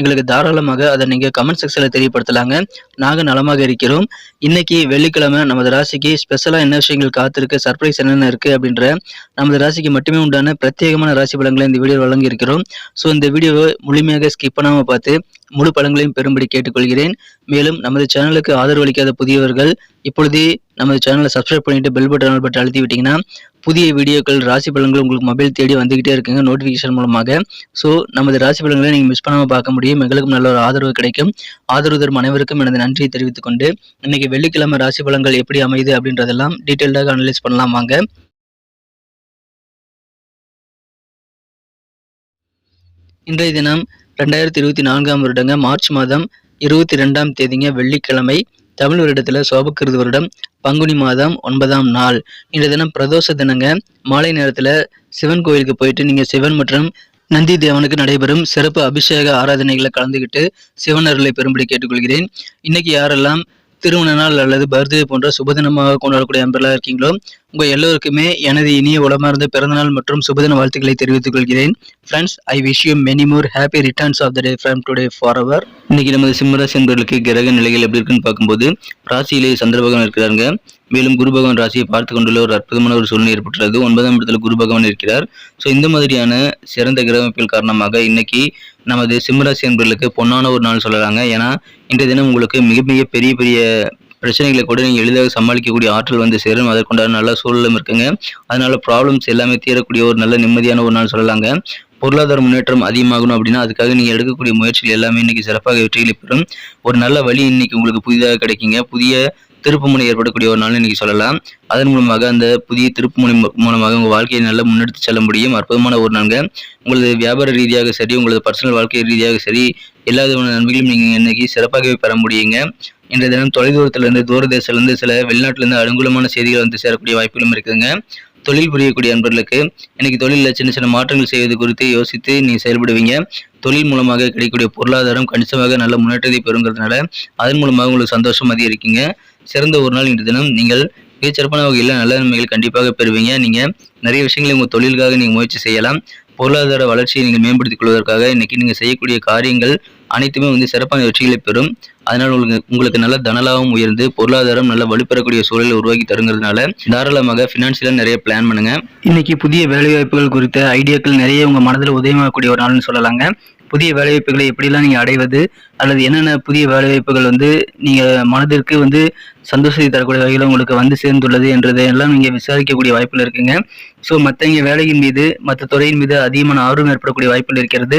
எங்களுக்கு தாராளமாக அதை நீங்கள் கமெண்ட் செக்ஷனில் தெரியப்படுத்தலாங்க. நாங்கள் நலமாக இருக்கிறோம். இன்னைக்கு வெள்ளிக்கிழமை நமது ராசிக்கு ஸ்பெஷலாக என்ன விஷயங்கள் காத்திருக்கு சர்ப்ரைஸ் என்னென்ன இருக்குது அப்படின்ற நமது ராசிக்கு மட்டுமே உண்டான பிரத்யேகமான ராசி பலங்களை இந்த வீடியோ வழங்கியிருக்கிறோம். ஸோ இந்த வீடியோவை முழுமையாக ஸ்கிப் பண்ணாமல் பார்த்து முழு படங்களையும் பெறும்படி கேட்டுக்கொள்கிறேன். மேலும் நமது சேனலுக்கு ஆதரவு அளிக்காத புதியவர்கள் இப்பொழுதே நமது சேனலை சப்ஸ்கிரைப் பண்ணிட்டு பெல் பட்டன் பட்டன் அழுத்தி விட்டீங்கன்னா புதிய வீடியோக்கள் ராசி பலன்கள் உங்களுக்கு மொபைல் தேடி வந்துகிட்டே இருக்குங்க நோட்டிஃபிகேஷன் மூலமாக. ஸோ நமது ராசி பலன்களை நீங்கள் மிஸ் பண்ணாமல் பார்க்க முடியும். எங்களுக்கும் நல்ல ஒரு ஆதரவு கிடைக்கும். ஆதரவு தரும் அனைவருக்கும் எனது நன்றியை தெரிவித்துக் கொண்டு இன்னைக்கு வெள்ளிக்கிழமை ராசி பலன்கள் எப்படி அமையுது அப்படின்றதெல்லாம் டீட்டெயில்டாக அனலைஸ் பண்ணலாம் வாங்க. இன்றைய தினம் ரெண்டாயிரத்தி இருபத்தி நான்காம் வருடங்க மார்ச் மாதம் இருபத்தி ரெண்டாம் தேதிங்க வெள்ளிக்கிழமை. தமிழ் வருடத்தில் சோபக்கிருது வருடம் பங்குனி மாதம் ஒன்பதாம் நாள். இன்றைய தினம் பிரதோஷ தினங்க. மாலை நேரத்தில் சிவன் கோயிலுக்கு போயிட்டு நீங்கள் சிவன் மற்றும் நந்தி தேவனுக்கு நடைபெறும் சிறப்பு அபிஷேக ஆராதனைகளை கலந்துக்கிட்டு சிவன் அருளை பெறும்படி கேட்டுக்கொள்கிறேன். இன்னைக்கு யாரெல்லாம் திருமண நாள் அல்லது பர்த்டே போன்ற சுபதினமாக கொண்டாடக்கூடிய நண்பர்களாக இருக்கீங்களோ உங்கள் எல்லோருக்குமே எனது இனிய உளமார்ந்த பிறந்தநாள் மற்றும் சுபதின வாழ்த்துக்களை தெரிவித்துக் கொள்கிறேன். Friends I wish you many more happy returns of the day from today for our இன்னைக்கு நமது சிம்மராசி என்பவர்களுக்கு கிரக நிலைகள் எப்படி இருக்குன்னு பார்க்கும்போது ராசியிலே சந்திர பகவான் இருக்கிறாங்க மேலும் குரு பகவான் ராசியை பார்த்து கொண்டுள்ள ஒரு அற்புதமான ஒரு சூழ்நிலை ஏற்பட்டுள்ளது. ஒன்பதாம் இடத்துல குரு பகவான் இருக்கிறார். ஸோ இந்த மாதிரியான சிறந்த கிரகமைப்பில் காரணமாக இன்னைக்கு நமது சிம்மராசி என்பவர்களுக்கு பொன்னான ஒரு நாள் சொல்லலாங்க. ஏன்னா இன்றைய தினம் உங்களுக்கு மிக மிக பெரிய பெரிய பிரச்சனைகளை கூட நீங்கள் எளிதாக சமாளிக்கக்கூடிய ஆற்றல் வந்து சேரும் அதற்குண்டான நல்ல சூழலும் இருக்குங்க. அதனால ப்ராப்ளம்ஸ் எல்லாமே தீரக்கூடிய ஒரு நல்ல நிம்மதியான ஒரு நாள் சொல்லலாங்க. பொருளாதார முன்னேற்றம் அதிகமாகணும் அப்படின்னா அதுக்காக நீங்கள் எடுக்கக்கூடிய முயற்சிகள் எல்லாமே இன்னைக்கு சிறப்பாக வெற்றிகளை பெறும். ஒரு நல்ல வழி இன்னைக்கு உங்களுக்கு புதிதாக கிடைக்குங்க. புதிய திருப்புமுனை ஏற்படக்கூடிய ஒரு நாள் இன்னைக்கு சொல்லலாம். அதன் மூலமாக அந்த புதிய திருப்புமுனை மூ- மூலமாக உங்கள் வாழ்க்கையை நல்லா முன்னெடுத்து செல்ல முடியும். அற்புதமான ஒரு நாள்ங்க. உங்களது வியாபார ரீதியாக சரி உங்களது பர்சனல் வாழ்க்கை ரீதியாக சரி எல்லா விதமான நன்மைகளும் நீங்கள் இன்னைக்கு சிறப்பாகவே பெற முடியுங்க. இன்றைய தினம் தொலைதூரத்திலிருந்து தூரதேசத்திலிருந்து சில வெளிநாட்டிலிருந்து அனுகூலமான செய்திகள் வந்து சேரக்கூடிய வாய்ப்புகளும் இருக்குதுங்க. தொழில் புரியக்கூடிய நண்பர்களுக்கு இன்னைக்கு தொழிலில் சின்ன சின்ன மாற்றங்கள் செய்வது குறித்து யோசித்து நீ செயல்படுவீங்க. தொழில் மூலமாக கிடைக்கக்கூடிய பொருளாதாரம் கணிசமாக நல்ல முன்னேற்றத்தை பெறுங்கிறதுனால அதன் மூலமாக உங்களுக்கு சந்தோஷம் அதிகரிக்குங்க சிறந்த ஒரு நாள் இன்று தினம். நீங்கள் மிகச்சிறப்பான வகையில் நல்ல நன்மைகள் கண்டிப்பாக பெறுவீங்க. நீங்கள் நிறைய விஷயங்களை உங்கள் தொழிலுக்காக நீங்கள் முயற்சி செய்யலாம். பொருளாதார வளர்ச்சியை நீங்கள் மேம்படுத்திக் கொள்வதற்காக இன்னைக்கு நீங்கள் செய்யக்கூடிய காரியங்கள் அனைத்துமே வந்து சிறப்பான வெற்றிகளை பெறும். அதனால் உங்களுக்கு உங்களுக்கு நல்ல தனலாவும் உயர்ந்து பொருளாதாரம் நல்ல வலுப்பெறக்கூடிய சூழலை உருவாக்கி தருங்கிறதுனால தாராளமாக ஃபினான்ஷியலாக நிறைய பிளான் பண்ணுங்க. இன்னைக்கு புதிய வேலைவாய்ப்புகள் குறித்த ஐடியாக்கள் நிறைய உங்கள் மனதில் உதயமாகக்கூடிய ஒரு நாள்னு சொல்லலாங்க. புதிய வேலைவாய்ப்புகளை எப்படிலாம் நீங்கள் அடைவது? அல்லது என்னென்ன புதிய வேலைவாய்ப்புகள் வந்து நீங்கள் மனதிற்கு வந்து சந்தோஷத்தை தரக்கூடிய வகையில் உங்களுக்கு வந்து சேர்ந்துள்ளது என்றதை எல்லாம் நீங்கள் விசாரிக்கக்கூடிய வாய்ப்பில் இருக்குங்க. ஸோ மற்றவங்க வேலையின் மீது மற்ற துறையின் மீது அதிகமான ஆர்வம் ஏற்படக்கூடிய வாய்ப்புகள் இருக்கிறது.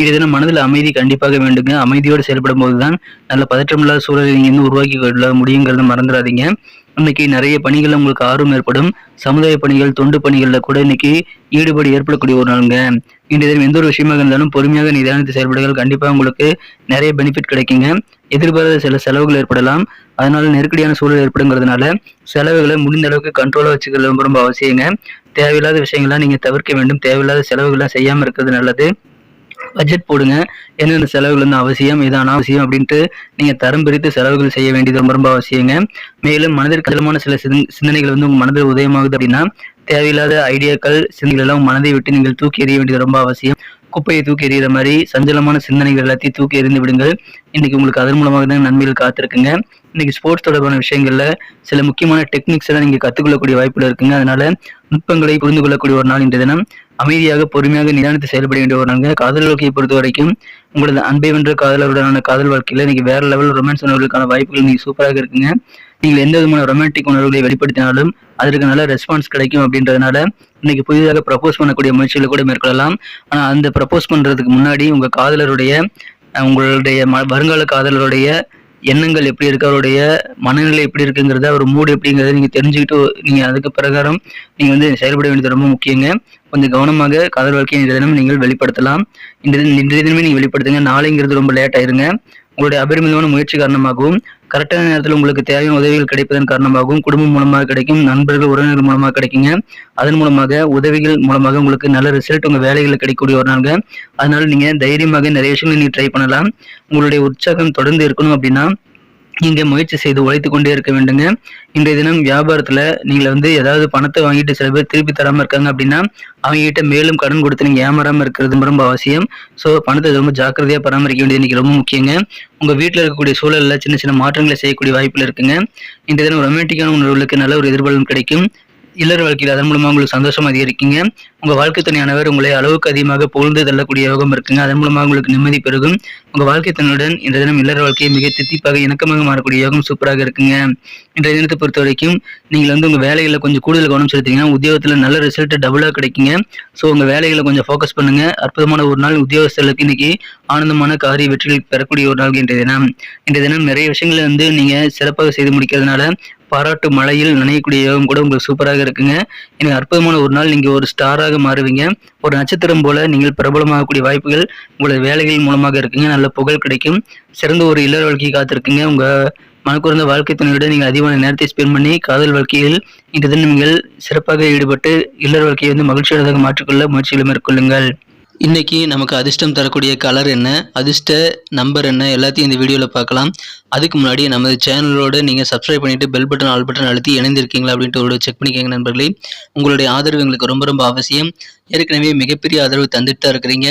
இது தினம் மனதில் அமைதி கண்டிப்பாக வேண்டுங்க. அமைதியோடு செயல்படும் போது தான் நல்ல பதற்றமில்லாத சூழலை நீங்கள் இன்னும் உருவாக்கி கொள்ள முடியுங்கிறத மறந்துடாதீங்க. இன்னைக்கு நிறைய பணிகள் உங்களுக்கு ஆர்வம் ஏற்படும். சமுதாய பணிகள் தொண்டு பணிகளில் கூட இன்னைக்கு ஈடுபாடு ஏற்படக்கூடிய ஒரு நாளுங்க. இன்றைய தினம் எந்த ஒரு விஷயமாக இருந்தாலும் பொறுமையாக நிதானித்து செயல்படுகள் கண்டிப்பாக உங்களுக்கு நிறைய பெனிஃபிட் கிடைக்குங்க. எதிர்பாராத சில செலவுகள் ஏற்படலாம். அதனால நெருக்கடியான சூழல் ஏற்படுங்கிறதுனால செலவுகளை முடிந்த அளவுக்கு கண்ட்ரோலாக வச்சுக்கிறது ரொம்ப ரொம்ப அவசியங்க. தேவையில்லாத விஷயங்கள்லாம் நீங்கள் தவிர்க்க வேண்டும். தேவையில்லாத செலவுகள்லாம் செய்யாமல் இருக்கிறது நல்லது. பட்ஜெட் போடுங்க. என்னென்ன செலவுகள் வந்து அவசியம் இது அவசியம் அப்படின்ட்டு நீங்கள் தரம் பிரித்து செலவுகள் செய்ய வேண்டியது ரொம்ப ரொம்ப அவசியங்க. மேலும் மனதிற்கு அதிகமான சில சிந்தனைகள் வந்து உங்கள் மனதில் உதயமாகுது அப்படின்னா தேவையில்லாத ஐடியாக்கள் சிந்தனைகள் எல்லாம் மனதை விட்டு நீங்கள் தூக்கி எறிய வேண்டியது ரொம்ப அவசியம். குப்பையை தூக்கி எறிகிற மாதிரி சஞ்சலமான சிந்தனைகள் எல்லாத்தையும் தூக்கி எறிந்து விடுங்கள். இன்னைக்கு உங்களுக்கு அதன் மூலமாக தான் நன்மைகள் காத்திருக்குங்க. இன்னைக்கு ஸ்போர்ட்ஸ் தொடர்பான விஷயங்கள்ல சில முக்கியமான டெக்னிக்ஸ் எல்லாம் நீங்க கத்துக்கொள்ளக்கூடிய வாய்ப்புகள் இருக்குங்க. அதனால நுட்பங்களை புரிந்து கொள்ளக்கூடிய ஒரு நாள் இன்றைய தினம். அமைதியாக பொறுமையாக நிதானித்து செயல்பட வேண்டிய ஒரு நாளுங்க காதல் வாழ்க்கையை பொறுத்த வரைக்கும் உங்களது அன்பை வென்ற காதலருடனான காதல் வாழ்க்கையில் இன்னைக்கு வேற லெவல் ரொமான்ஸ் உணர்வுகளுக்கான வாய்ப்புகள் நீங்க சூப்பராக இருக்குங்க. நீங்கள் எந்த விதமான ரொமான்டிக் உணர்வுகளை வெளிப்படுத்தினாலும் அதற்கு நல்ல ரெஸ்பான்ஸ் கிடைக்கும் அப்படின்றதுனால இன்னைக்கு புதிதாக ப்ரப்போஸ் பண்ணக்கூடிய முயற்சிகளை கூட மேற்கொள்ளலாம். ஆனால் அந்த ப்ரப்போஸ் பண்றதுக்கு முன்னாடி உங்க காதலருடைய உங்களுடைய வருங்கால காதலருடைய எண்ணங்கள் எப்படி இருக்கு? அவருடைய மனநிலை எப்படி இருக்குங்கிறத அவர் மூடு எப்படிங்கிறத நீங்க தெரிஞ்சுக்கிட்டு நீங்க அதுக்கு பிரகாரம் நீங்க வந்து செயல்பட வேண்டியது ரொம்ப முக்கியங்க. கொஞ்சம் கவனமாக காதல் வாழ்க்கையை இந்த தினம் நீங்கள் வெளிப்படுத்தலாம். இந்த இன்றைய தினமே நீங்க வெளிப்படுத்துங்க. நாளைங்கிறது ரொம்ப லேட் ஆயிருங்க. உங்களுடைய அபரிமிதமான முயற்சி காரணமாகவும் கரெக்டான நேரத்தில் உங்களுக்கு தேவையான உதவிகள் கிடைப்பதன் காரணமாகவும் குடும்பம் மூலமாக கிடைக்கும் நண்பர்கள் உறவினர்கள் மூலமாக கிடைக்குங்க. அதன் மூலமாக உதவிகள் மூலமாக உங்களுக்கு நல்ல ரிசல்ட் உங்கள் வேலைகளில் கிடைக்கக்கூடிய ஒரு நாளுங்க. அதனால நீங்கள் தைரியமாக நிறைய விஷயங்களை நீங்கள் ட்ரை பண்ணலாம். உங்களுடைய உற்சாகம் தொடர்ந்து இருக்கணும் அப்படின்னா நீங்கள் முயற்சி செய்து உழைத்து கொண்டே இருக்க வேண்டுங்க. இன்றைய தினம் வியாபாரத்தில் நீங்கள் வந்து ஏதாவது பணத்தை வாங்கிட்டு சில பேர் திருப்பி தராமல் இருக்காங்க அப்படின்னா அவங்ககிட்ட மேலும் கடன் கொடுத்து நீங்கள் ஏமாறாமல் இருக்கிறது ரொம்ப அவசியம். ஸோ பணத்தை ரொம்ப ஜாக்கிரதையாக பராமரிக்க வேண்டியது இன்றைக்கி ரொம்ப முக்கியங்க. உங்கள் வீட்டில் இருக்கக்கூடிய சூழலில் சின்ன சின்ன மாற்றங்களை செய்யக்கூடிய வாய்ப்பில் இருக்குங்க. இந்த தினம் ரொமான்டிக்கான உணர்வுகளுக்கு நல்ல ஒரு எதிர்பாலும் கிடைக்கும். இல்லற வாழ்க்கையில் அதன் மூலமா உங்களுக்கு சந்தோஷம் அதிகரிக்குங்க. உங்க வாழ்க்கை துணையானவர் உங்களை அளவுக்கு அதிகமாக புகழ்ந்து தள்ளக்கூடிய யோகம் இருக்குங்க. அதன் மூலமாக உங்களுக்கு நிம்மதி பெருகும். உங்க வாழ்க்கை துணையுடன் இந்த தினம் இல்லற வாழ்க்கையை மிக தித்திப்பாக இணக்கமாக மாறக்கூடிய யோகம் சூப்பராக இருக்குங்க. இன்றைய தினத்தை பொறுத்த வரைக்கும் நீங்கள் வந்து உங்கள் வேலைகளில் கொஞ்சம் கூடுதல் கவனம் செலுத்தீங்கன்னா உத்தியோகத்தில் நல்ல ரிசல்ட் டபுளாக கிடைக்குங்க. ஸோ உங்கள் வேலைகளை கொஞ்சம் ஃபோக்கஸ் பண்ணுங்கள் அற்புதமான ஒரு நாள் உத்தியோகஸ்தர்களுக்கு இன்னைக்கு ஆனந்தமான காரிய வெற்றிகள் பெறக்கூடிய ஒரு நாள் இன்றைய தினம். இன்றைய தினம் நிறைய விஷயங்களை வந்து நீங்கள் சிறப்பாக செய்து முடிக்கிறதுனால பாராட்டு மழையில் நனையக்கூடிய யோகம் கூட உங்களுக்கு சூப்பராக இருக்குங்க. எனக்கு அற்புதமான ஒரு நாள் நீங்கள் ஒரு ஸ்டாராக மாறுவீங்க. ஒரு நட்சத்திரம் போல நீங்கள் பிரபலமாகக்கூடிய வாய்ப்புகள் உங்களது வேலைகள் மூலமாக இருக்குங்க. நல்ல புகழ் கிடைக்கும். சிறந்த ஒரு இல்லற வாழ்க்கை காத்திருக்குங்க. உங்கள் மனக்குறந்த வாழ்க்கை துணையுடன் நீங்கள் அதிகமான நேரத்தை ஸ்பெண்ட் பண்ணி காதல் வாழ்க்கையில் இன்று தினம் நீங்கள் சிறப்பாக ஈடுபட்டு இல்லற வாழ்க்கையை வந்து மகிழ்ச்சியானதாக மாற்றிக்கொள்ள முயற்சிகளை மேற்கொள்ளுங்கள். இன்னைக்கு நமக்கு அதிர்ஷ்டம் தரக்கூடிய கலர் என்ன அதிர்ஷ்ட நம்பர் என்ன எல்லாத்தையும் இந்த வீடியோவில் பார்க்கலாம். அதுக்கு முன்னாடி நமது சேனலோட நீங்கள் சப்ஸ்கிரைப் பண்ணிட்டு பெல் பட்டன் ஆல் பட்டன் அழுத்தி இணைந்திருக்கீங்களா அப்படின்ட்டு ஒரு செக் பண்ணிக்கோங்க நண்பர்களே. உங்களுடைய ஆதரவு எங்களுக்கு ரொம்ப ரொம்ப அவசியம். ஏற்கனவே மிகப்பெரிய ஆதரவு தந்துட்டு தான் இருக்கிறீங்க.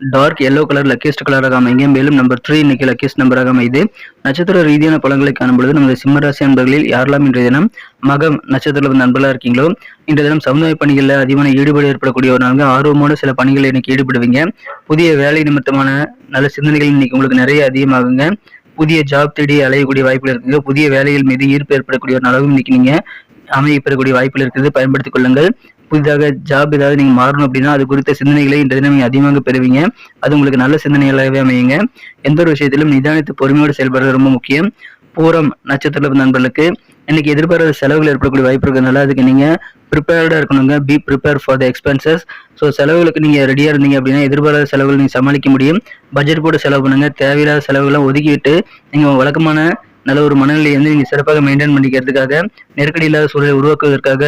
டார்க் எல்லோ கலர் லக்கியஸ்ட் கலராக அமைங்க. மேலும் நம்பர் த்ரீ இன்னைக்கு லக்கியஸ்ட் நம்பராக அமைது நட்சத்திர ரீதியான பலன்களை காணும்பொழுது நமது சிம்மராசி அன்பர்களில் யாரெல்லாம் இன்றைய தினம் மகம் நட்சத்திரத்தில் வந்து நண்பர்களாக இருக்கீங்களோ இன்றைய தினம் சமுதாய பணிகளில் அதிகமான ஈடுபாடு ஏற்படக்கூடிய ஒரு நாள் ஆர்வமோடு சில பணிகளை இன்னைக்கு ஈடுபடுவீங்க. புதிய வேலை நிமித்தமான நல்ல சிந்தனைகள் இன்னைக்கு உங்களுக்கு நிறைய அதிகமாகுங்க. புதிய ஜாப் தேடி அலையக்கூடிய வாய்ப்புகள் இருக்குங்க. புதிய வேலைகள் மீது ஈர்ப்பு ஏற்படக்கூடிய ஒரு அளவு இன்னைக்கு நீங்க அமைய பெறக்கூடிய வாய்ப்புகள் இருக்குது. பயன்படுத்திக் கொள்ளுங்கள். புதிதாக ஜாப் ஏதாவது நீங்க மாறணும் அப்படின்னா அது குறித்த சிந்தனைகளை இந்த தினம் நீங்க அதிகமாக பெறுவீங்க. அது உங்களுக்கு நல்ல சிந்தனைகளாகவே அமையுங்க. எந்த ஒரு விஷயத்திலும் நிதானித்து பொறுமையோடு செயல்படுறது ரொம்ப முக்கியம். பூரம் நட்சத்திர நண்பர்களுக்கு இன்னைக்கு எதிர்பாராத செலவுகள் ஏற்படக்கூடிய வாய்ப்பு இருக்கிறதுனால அதுக்கு நீங்க ப்ரிப்பேர்டா இருக்கணுங்க. Be prepare for the expenses so செலவுகளுக்கு நீங்க ரெடியா இருந்தீங்க அப்படின்னா எதிர்பாராத செலவுகள் நீங்க சமாளிக்க முடியும். பட்ஜெட் போட்டு செலவு பண்ணுங்க. தேவையில்லாத செலவுகளை ஒதுக்கிட்டு நீங்க வழக்கமான நல்ல ஒரு மனநிலையை வந்து நீங்க சிறப்பாக மெயின்டைன் பண்ணிக்கிறதுக்காக நெருக்கடி இல்லாத சூழலை உருவாக்குவதற்காக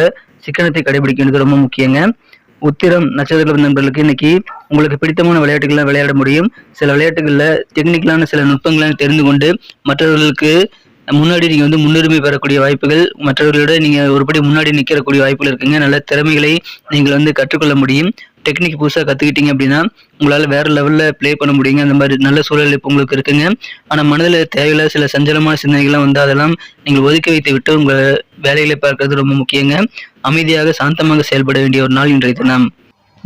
சிக்கனத்தை கடைபிடிக்கிறது ரொம்ப முக்கியங்க. உத்திரம் நட்சத்திர நண்பர்களுக்கு இன்னைக்கு உங்களுக்கு பிடித்தமான விளையாட்டுகள்லாம் விளையாட முடியும். சில விளையாட்டுகளில் டெக்னிக்கலான சில நுட்பங்களை தெரிந்து கொண்டு மற்றவர்களுக்கு முன்னாடி நீங்க வந்து முன்னுரிமை பெறக்கூடிய வாய்ப்புகள் மற்றவர்களோட நீங்க ஒருபடி முன்னாடி நிற்கக்கூடிய வாய்ப்புகள் இருக்குங்க. நல்ல திறமைகளை நீங்கள் வந்து கற்றுக்கொள்ள முடியும். டெக்னிக் புதுசாக கற்றுக்கிட்டீங்க அப்படின்னா உங்களால் வேற லெவலில் ப்ளே பண்ண முடியுங்க. அந்த மாதிரி நல்ல சூழல் இப்போ உங்களுக்கு இருக்குங்க. ஆனால் மனதில் தேவையில்லாத சில சஞ்சலமான சிந்தனைகள்லாம் வந்து அதெல்லாம் நீங்கள் ஒதுக்கி வைத்து விட்டு உங்கள் வேலைகளை பார்க்கறது ரொம்ப முக்கியங்க. அமைதியாக சாந்தமாக செயல்பட வேண்டிய ஒரு நாள் இன்றைய தினம்.